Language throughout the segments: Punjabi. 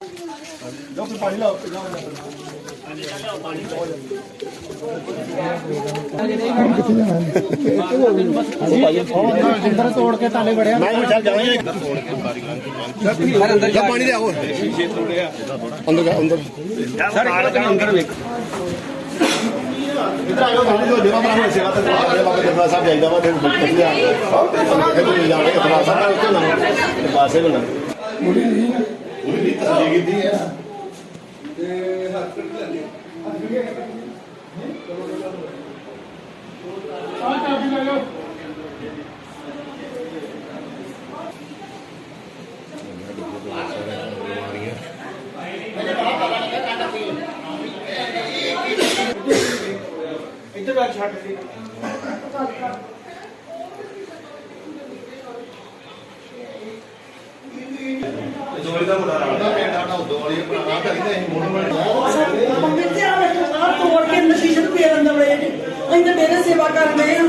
ਜੋ ਪਾਣੀ ਲਾਓ ਪੰਜਾਹ ਅੰਦਰ ਤੋੜ ਕੇ ਤਾਲੇ ਵੜਿਆ ਮੈਂ ਚੱਲ ਜਾਵਾਂਗੇ ਜਾਂ ਪਾਣੀ ਲਿਆਓ ਅੰਦਰ ਜਾ ਅੰਦਰ ਅੰਦਰ ਵੇਖ ਇਧਰ ਆਇਓ ਸਾਡੇ ਜੋ ਜਮਾ ਬਣਾ ਹੋਈ ਸੇਵਾ ਤੇ ਬਾਬਾ ਬਾਬਾ ਜਰਨਾ ਸਾਹਿਬ ਜਾਈਦਾ ਵਾ ਤੇ ਬੱਚੇ ਆ ਤੇ ਤੁਸੀਂ ਜਾਣੇ ਇਤਨਾ ਸਾਹਿਬ ਨਾਲ ਉੱਥੇ ਨਾ ਤੇ ਪਾਸੇ ਬਣਾ ਮੁੜੀ ਨਹੀਂ ਮੁੜੀ ਤਸਦੀਕ ਕੀਤੀ ਹੈ ਜੋਰੀ ਦਾ ਮੁੰਡਾ ਰਾਣਾ ਪਿੰਡ ਆਣਾ ਉਦੋਂ ਵਾਲੀ ਭਰਾ ਕਰੀਦਾ ਅਸੀਂ ਮੋੜ ਮੋੜ ਮੰਮੀ ਤੇ ਆ ਵੇਖੋ ਸਾਰ ਤੋੜ ਕੇ ਨਸ਼ੀਸ਼ ਫੇਰਨ ਦਵੜੇ ਨੇ ਅਸੀਂ ਤਾਂ ਡੇਰੇ ਸੇਵਾ ਕਰਨ ਦੇ ਆ।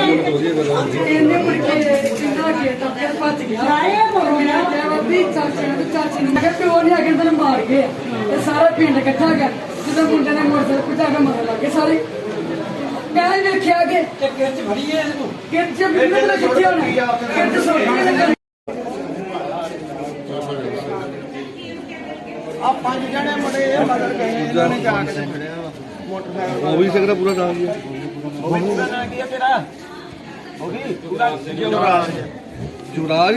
ਇਹਨੇ ਮੁੜ ਕੇ ਜਿੰਦਾ ਕੀਤਾ ਫਿਰ ਭੱਜ ਗਿਆ। ਆਇਆ ਮਰੋਇਆ ਤੇ ਬੱਬੀ ਚਾਚੇ ਨੂੰ ਚਾਚੀ ਨੂੰ। ਮੈਂ ਕਿਹਾ ਪਿਓ ਨੇ ਅਗੇ ਤੈਨੂੰ ਮਾਰ ਗਏ ਆ। ਤੇ ਸਾਰਾ ਪਿੰਡ ਇਕੱਠਾ ਗਿਆ। ਜਦੋਂ ਮੁੰਡੇ ਨੇ ਮੋਟਰ ਪੁੱਟਾ ਕੇ ਮਗਰ ਲੱਗੇ ਸਾਰੇ। ਮੈਂ ਹੀ ਵੇਖਿਆ ਕਿ ਕਿਰਚ ਫੜੀ ਹੈ ਇਹਨੂੰ ਨਾ ਕਿੱਥੇ ਹੋਣਾ। ਨੇ ਆ ਪੰਜ ਜਣੇ ਮੁੰਡੇ ਇਹ ਮਦਦ ਗਏ ਨੇ, ਇਹਨਾਂ ਨੇ ਜਾ ਕੇ ਤੇ ਫੜਿਆ ਵਾ। ਮੋਟਰਸਾਈਕਲ ਉਹ ਵੀ ਸਿੰਘ ਦਾ ਪੂਰਾ ਨਾਮ ਹੀ ਹੈ ਉਹ ਵੀ ਪੂਰਾ ਨਾਂ ਕੀ ਆ ਤੇਰਾ। ਹੋ ਗਈ ਪੂਰਾ ਯੁਵਰਾਜ।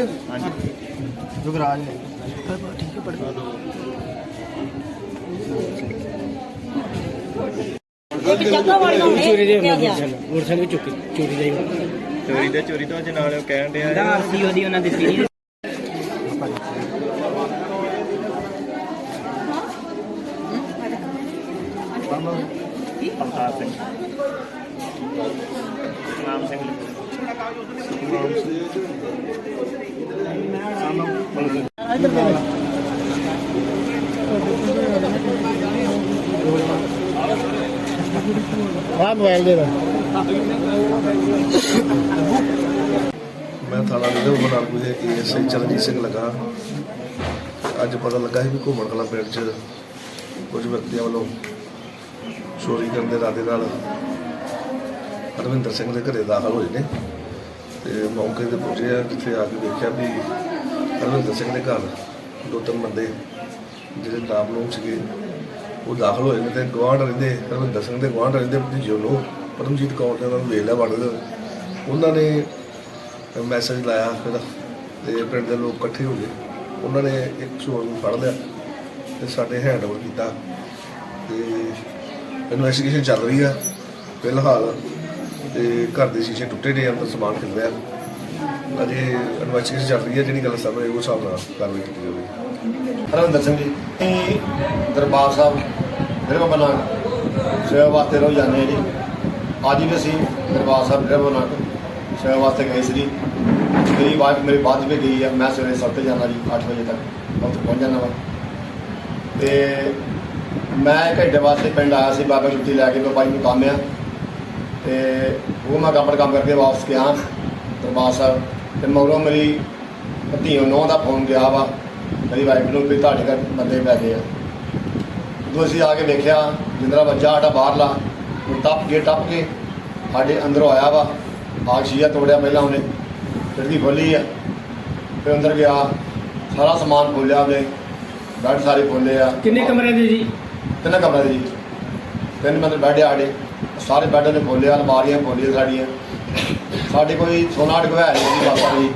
ਯੁਵਰਾਜ ਯੁਵਰਾਜ ਚੋਰੀ ਦੇ ਮੋਟਰਸਾਈਕਲ ਵੀ ਚੁੱਕੀ ਚੋਰੀ ਦਾ ਹੀ। ਚੋਰੀ ਦੇ ਚੋਰੀ ਤੋਂ ਜਨਾਲ ਕਹਿਣ ਡਿਆ ਦਾ ਆਰਸੀ ਉਹਦੀ ਉਹਨਾਂ ਦਿੱਤੀ ਨਹੀਂ। ਅਵਤਾਰ ਸਿੰਘ। ਨਾਮ ਸਿੰਘ। ਆ ਮੋਬਾਈਲ ਦੇ ਮੈਂ ਥਾਣਾ ਦੇ ਬਨਾਰ ਕੋਈ ਏਐਸਆਈ ਚਰਨਜੀਤ ਸਿੰਘ ਲੱਗਾ। ਅੱਜ ਪਤਾ ਲੱਗਾ ਸੀ ਵੀ ਘੁੰਮਣ ਕਲਾ ਪਿੰਡ 'ਚ ਕੁਝ ਵਿਅਕਤੀਆਂ ਵੱਲੋਂ ਚੋਰੀ ਕਰਨ ਦੇ ਇਰਾਦੇ ਨਾਲ ਹਰਵਿੰਦਰ ਸਿੰਘ ਦੇ ਘਰੇ ਦਾਖਲ ਹੋਏ ਨੇ ਤੇ ਮੌਕੇ ਤੇ ਪਹੁੰਚੇ ਆ, ਜਿੱਥੇ ਆ ਕੇ ਦੇਖਿਆ ਵੀ ਹਰਵਿੰਦਰ ਸਿੰਘ ਦੇ ਘਰ ਦੋ ਤਿੰਨ ਬੰਦੇ ਜਿਹੜੇ ਨਾਮਲੂਮ ਸੀਗੇ। ਉਹ ਦਾਖਲ ਹੋਏ ਨੇ ਤੇ ਗਵਾਂਢ ਰਹਿੰਦੇ ਹਰਵਿੰਦਰ ਸਿੰਘ ਦੇ ਗਵਾਂਢ ਰਹਿੰਦੇ ਭਤੀਜੇ ਨੂੰ ਪਰਮਜੀਤ ਕੌਰ ਨੇ ਉਹਨਾਂ ਨੂੰ ਵੇਖ ਲਿਆ ਵੜਦੇ ਉਹਨਾਂ ਨੇ ਮੈਸੇਜ ਲਾਇਆ ਫਿਰ ਤੇ ਪਿੰਡ ਦੇ ਲੋਕ ਇਕੱਠੇ ਹੋ ਗਏ। ਉਹਨਾਂ ਨੇ ਇੱਕ ਚੋਰ ਨੂੰ ਫੜ ਲਿਆ ਤੇ ਸਾਡੇ ਹੈਂਡਓਵਰ ਕੀਤਾ। ਤੇ ਇਨਵੈਸਟੀਗੇਸ਼ਨ ਚੱਲ ਰਹੀ ਆ ਫਿਲਹਾਲ ਤੇ ਘਰ ਦੇ ਸ਼ੀਸ਼ੇ ਟੁੱਟੇ ਨੇ ਅੰਦਰ ਸਮਾਨ ਖਿਲਰਿਆ ਅਜੇ ਇਨਵੈਸਟੀਗੇਸ਼ਨ ਚੱਲ ਰਹੀ ਹੈ ਜਿਹੜੀ ਗੱਲ ਸਾਹਮਣੇ ਆਈ, ਉਹ ਹਿਸਾਬ ਨਾਲ ਕਾਰਵਾਈ ਕੀਤੀ ਜਾਵੇਗੀ ਹਰਵਿੰਦਰ ਸਿੰਘ ਜੀ। ਅਸੀਂ ਦਰਬਾਰ ਸਾਹਿਬ ਫਿਰ ਬਾਬਾ ਨਾਨਕ ਸੇਵਾ ਵਾਸਤੇ ਰੋ ਜਾਂਦੇ ਹਾਂ ਜੀ। ਅੱਜ ਵੀ ਅਸੀਂ ਦਰਬਾਰ ਸਾਹਿਬ ਫਿਰ ਬਾਬਾ ਨਾਨਕ ਸੇਵਾ ਵਾਸਤੇ ਗਏ ਸੀ ਜੀ। ਮੇਰੀ ਵਾਈਫ ਮੇਰੇ ਬਾਅਦ ਵਿੱਚ ਗਈ ਹੈ ਮੈਂ ਸਵੇਰੇ ਸੱਤ ਜਾਣਾ ਜੀ 8 ਵਜੇ ਤੱਕ ਉੱਥੇ ਪਹੁੰਚ ਜਾਣਾ ਵਾ। ਤੇ ਮੈਂ ਇੱਕ ਘੰਟੇ ਵਾਸਤੇ ਪਿੰਡ ਆਇਆ ਸੀ ਬਾਬਾ ਛੁੱਟੀ ਲੈ ਕੇ ਬਾਬਾ ਜੀ ਨੂੰ ਕੰਮ ਆ। ਤੇ ਉਹ ਮੈਂ ਆਪਣਾ ਕੰਮ ਕਰਕੇ ਵਾਪਸ ਗਿਆ ਦਰਬਾਰ ਸਾਹਿਬ। ਤੇ ਮਗਰੋਂ ਮੇਰੀ ਧੀਓ ਨੌ ਦਾ ਫੋਨ ਗਿਆ ਵਾ। ਮੇਰੀ ਵਾਈਫ ਨੂੰ ਵੀ ਤੁਹਾਡੇ ਘਰ ਬੰਦੇ ਪੈ ਗਏ ਆ। ਜਦੋਂ ਅਸੀਂ ਆ ਕੇ ਵੇਖਿਆ ਜਿੰਦਰਾ ਬੱਚਾ ਸਾਡਾ ਬਾਹਰਲਾ ਉਹ ਟੱਪ ਕੇ ਟੱਪ ਕੇ ਸਾਡੇ ਅੰਦਰੋਂ ਆਇਆ ਵਾ ਆਗ ਸ਼ੀਆ ਤੋੜਿਆ ਪਹਿਲਾਂ ਉਹਨੇ ਖਿੜਕੀ ਖੋਲੀ ਆ। ਫਿਰ ਅੰਦਰ ਗਿਆ ਸਾਰਾ ਸਮਾਨ ਖੋਲਿਆ ਉਹਨੇ ਬੈੱਡ ਸਾਰੇ ਖੋਲੇ ਆ। ਕਿੰਨੇ ਕਮਰੇ ਦੇ ਜੀ? ਤਿੰਨ ਕਮਰੇ ਦੇ ਜੀ। ਤਿੰਨ ਮਤਲਬ ਬੈੱਡ ਆ ਸਾਡੇ ਸਾਰੇ ਬੈੱਡ ਨੇ ਖੋਲਿਆ ਅਲਮਾਰੀਆਂ ਖੋਲੀਆਂ ਸਾਡੀਆਂ। ਸਾਡੇ ਕੋਈ ਸੋਨਾ ਅਟਕਵਾਇਆ ਨਹੀਂ ਜੀ ਬਾਬਾ ਜੀ।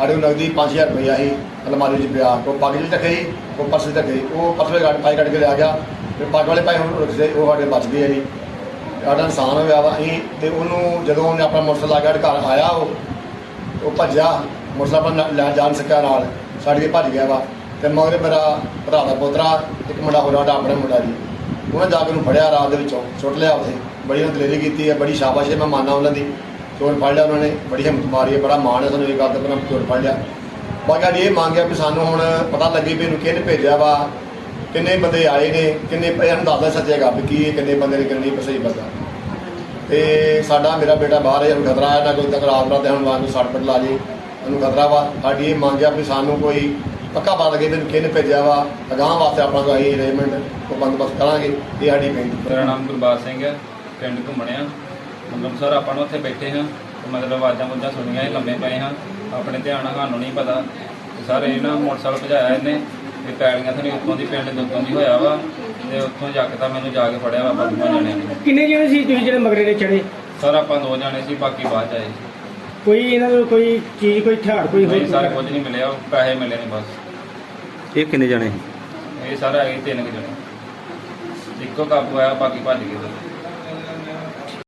ਸਾਡੇ ਕੋਲ ਨਗਦੀ 5000 ਰੁਪਇਆ ਸੀ, ਅਲਮਾਰੀ 'ਚ ਪਿਆ। ਕੋ ਪੱਗ 'ਚ ਰੱਖੇ ਸੀ ਕੋ ਪਰਸ 'ਚ ਰੱਖੇ ਸੀ। ਉਹ ਪਰਸ ਵਿੱਚ ਕੱਢ ਪਾਈ ਕੱਢ ਕੇ ਲਿਆ ਗਿਆ। ਫਿਰ ਪੱਗ ਵਾਲੇ ਪਾਈ ਹੁਣ ਰੱਖਦੇ ਉਹ ਸਾਡੇ ਬਚ ਗਏ ਆ ਜੀ ਸਾਡਾ ਇਨਸਾਨ ਹੋਇਆ ਵਾ। ਅਸੀਂ ਤੇ ਉਹਨੂੰ ਜਦੋਂ ਉਹਨੇ ਆਪਣਾ ਮੋਟਰਸਾਈਕਲ ਲਾ ਕੇ ਘਰ ਆਇਆ, ਉਹ ਉਹ ਭੱਜਿਆ। ਮੋਟਰਸਾਈਕਲ ਆਪਣਾ ਲੈ ਜਾਣ ਸਕਿਆ ਨਾਲ। ਛੱਡ ਕੇ ਭੱਜ ਗਿਆ ਵਾ। ਤੇ ਮਗਰ ਮੇਰਾ ਭਰਾ ਦਾ ਪੋਤਰਾ, ਇੱਕ ਮੁੰਡਾ ਹੋਰ ਸਾਡਾ ਆਪਣਾ ਮੁੰਡਾ ਜੀ। ਉਹਨੇ ਜਾ ਕੇ ਉਹਨੂੰ ਫੜਿਆ ਰਾਤ ਦੇ ਵਿੱਚੋਂ। ਸੁੱਟ ਲਿਆ ਉੱਥੇ। ਬੜੀ ਉਹਨੇ ਦਲੇਰੀ ਕੀਤੀ ਹੈ, ਬੜੀ ਸ਼ਾਬਾਸ਼ ਹੈ ਮੈਂ ਮੰਨਦਾ ਉਹਨਾਂ ਦੀ। ਚੋਰ ਫੜ ਲਿਆ ਉਹਨਾਂ ਨੇ ਬੜੀ ਹਿੰਮਤ ਮਾਰੀ ਹੈ, ਬੜਾ ਮਾਣ ਹੈ ਸਾਨੂੰ ਇਹ ਗੱਲ ਤੇ ਪਰ ਚੋਰ ਫੜ ਲਿਆ। ਬਾਕੀ ਸਾਡੀ ਇਹ ਮੰਗ ਹੈ ਕਿ ਸਾਨੂੰ ਹੁਣ ਪਤਾ ਲੱਗੇ ਵੀ ਇਹਨੂੰ ਕਿਹਨੇ ਭੇਜਿਆ ਵਾ, ਕਿੰਨੇ ਬੰਦੇ ਆਏ ਨੇ, ਕਿੰਨੇ ਇਹਨਾਂ ਨੂੰ ਦੱਸਦਾ ਸੱਚੇਗਾ ਵੀ ਕੀ ਇਹ ਕਿੰਨੇ ਬੰਦੇ ਨੇ, ਕਿੰਨੇ ਨਹੀਂ, ਸਹੀ ਬੰਦਾ। ਤੇ ਸਾਡਾ, ਮੇਰਾ ਬੇਟਾ ਬਾਹਰ ਹੈ ਉਹਨੂੰ ਖਤਰਾ ਆਇਆ ਨਾ ਕੋਈ ਤੱਕ ਰਾਤ ਰਾਤ ਹੁਣ ਵਾਂਗ ਨੂੰ ਸੱਟ ਪਟ ਲਾ ਜੇ ਉਹਨੂੰ ਖਤਰਾ ਵਾ। ਸਾਡੀ ਇਹ ਮੰਗ ਆ ਵੀ ਸਾਨੂੰ ਕੋਈ ਪੱਕਾ ਪਤਾ ਲੱਗੇ ਵੀ ਕਿਹਨੇ ਭੇਜਿਆ ਵਾ। ਅਗਾਂਹ ਵਾਸਤੇ ਆਪਣਾ ਕੋਈ ਅਰੇਂਜਮੈਂਟ ਉਹ ਬੰਦੋਬਸਤ ਕਰਾਂਗੇ, ਇਹ ਸਾਡੀ ਬੇਨਤੀ ਮੇਰਾ ਨਾਮ ਗੁਰਬਾਜ ਸਿੰਘ ਹੈ, ਪਿੰਡ ਘੁੰਮਣਿਆ। ਮਤਲਬ ਸਰ ਆਪਾਂ ਨੂੰ ਉੱਥੇ ਬੈਠੇ ਹਾਂ ਤੇ ਮਤਲਬ ਆਵਾਜ਼ਾਂ ਮੁੱਜਾਂ ਸੁਣੀਆਂ ਇਹ ਲੰਮੇ ਪਏ ਹਾਂ। ਆਪਣੇ ਧਿਆਨ ਨਾਲ ਸਾਨੂੰ ਨਹੀਂ ਪਤਾ। ਤੇ ਸਰ ਇਹ ਨਾ ਮੋਟਰਸਾਈਕਲ ਭਜਾਇਆ ਇਹਨੇ ਤੇ ਪੈੜੀਆਂ ਥਣੀ ਉੱਤੋਂ ਦੀ ਪਿੰਡ ਦੇ ਉੱਤੋਂ ਦੀ ਹੋਇਆ ਵਾ। ਤੇ ਉੱਥੋਂ ਜਾ ਕੇ ਤਾਂ ਮੈਨੂੰ ਜਾ ਕੇ ਫੜਿਆ ਵਾ ਜਣਿਆਂ ਨੇ। ਕਿੰਨੇ ਜਣੇ ਸੀ ਤੁਸੀਂ ਜਿਹੜੇ ਮਗਰੇ ਦੇ ਚੜੇ? ਸਰ ਆਪਾਂ ਦੋ ਜਾਣੇ ਸੀ ਬਾਕੀ ਬਾਅਦ ਚ ਆਏ ਕੋਈ ਇਹਨਾਂ ਨੂੰ ਕੋਈ ਚੀਜ਼ ਕੋਈ ਹਥਿਆਰ ਕੋਈ ਨਹੀਂ ਸਰ ਹੋਰ ਕੁਝ ਨਹੀਂ ਮਿਲਿਆ ਉਹ ਪੈਸੇ ਮਿਲੇ ਨੇ ਬਸ। ਇਹ ਕਿੰਨੇ ਜਾਣੇ ਇਹ ਸਾਰਾ ਹੈਗੇ ਤਿੰਨ ਕੁ ਜਣੇ। ਇੱਕੋ ਕਾਬੂ ਆਇਆ ਬਾਕੀ ਭੱਜ ਗਏ। ਸਰ